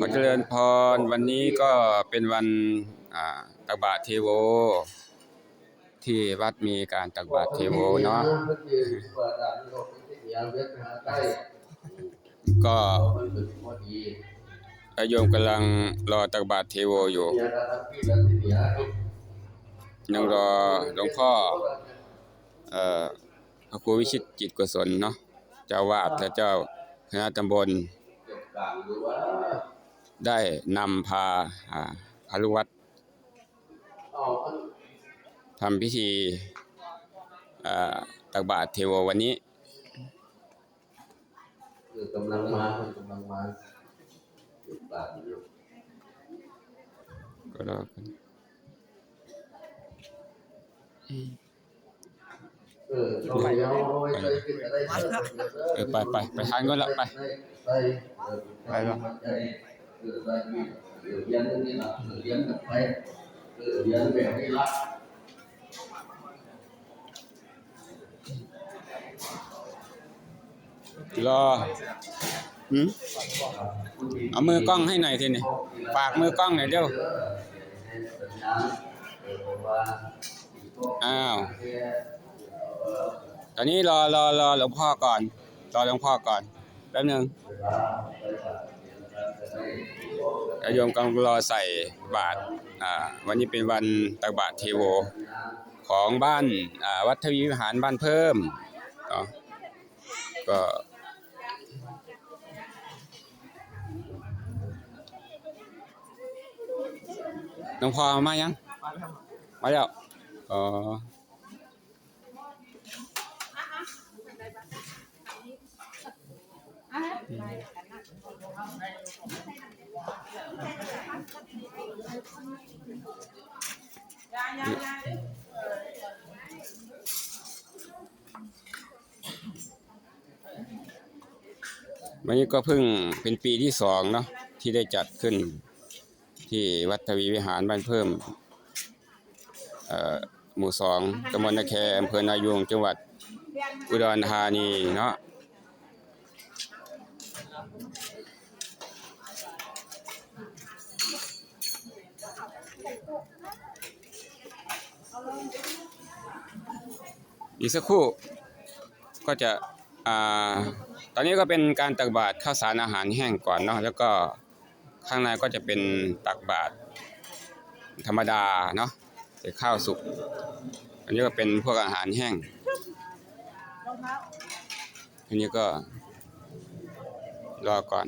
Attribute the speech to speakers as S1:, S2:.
S1: ขอเจริญพรวันนี้ก็เป็นวันตักบาตรเทโว ที่วัดมีการตักบาตรเทโวเนาะก็โยมกำลังรอตักบาตรเทโวอยู่ยังรอหลวงพ่อเอ่อพระครูวิชิตจิตกุศลเนาะเจ้าวาดและเจ้า คณะตำบลได้นำพาอ่าพาลุวัดทำพิธีตักบาตรเทโววันนี้
S2: กำลังมากำลังมาอยู่ปากอยู่
S1: ก็รอกัน
S2: เออไปไปไรเด้อ
S1: เออไปไปไปทานก่อนละไปไปก่อน
S2: เออใส่มีเออเรียนนี้ล่ะเรียนกันไปเรียนแบบนี้ละ
S1: รอหืมเอามือกล้องให้หน่อยทีนี่ฝากมือกล้องหน่อยเดี๋ยว
S2: อ้าว
S1: ตอนนี้รอรอรอหลวงพ่อก่อน รอหลวงพ่อก่อนแป๊บนึง
S2: เวลายนกันจะได้บอก
S1: แล้วโยมกำลังรอใส่บาตรอ่าวันนี้เป็นวันตักบาตรเทโวของบ้านอ่าวัดทวีวิหารบ้านเพิ่มเนาะก็หลวงพ่อมายัง มาแล้วอ๋อ วันนี้ก็เพิ่งเป็นปีที่สองเนาะที่ได้จัดขึ้น ที่วัดทวีวิหารบ้านเพิ่มหมู่สองตำบลนาแคอำเภอนายงจังหวัดอุดรธานีเนาะ อีกสักครู่ก็จะอ่าตอนนี้ก็เป็นการตักบาตรข้าวสารอาหารแห้งก่อนเนาะแล้วก็ข้างในก็จะเป็นตักบาตรธรรมดาเนาะแต่ข้าวสุก อันนี้ก็เป็นพวกอาหารแห้ง อันนี้ก็รอก่อน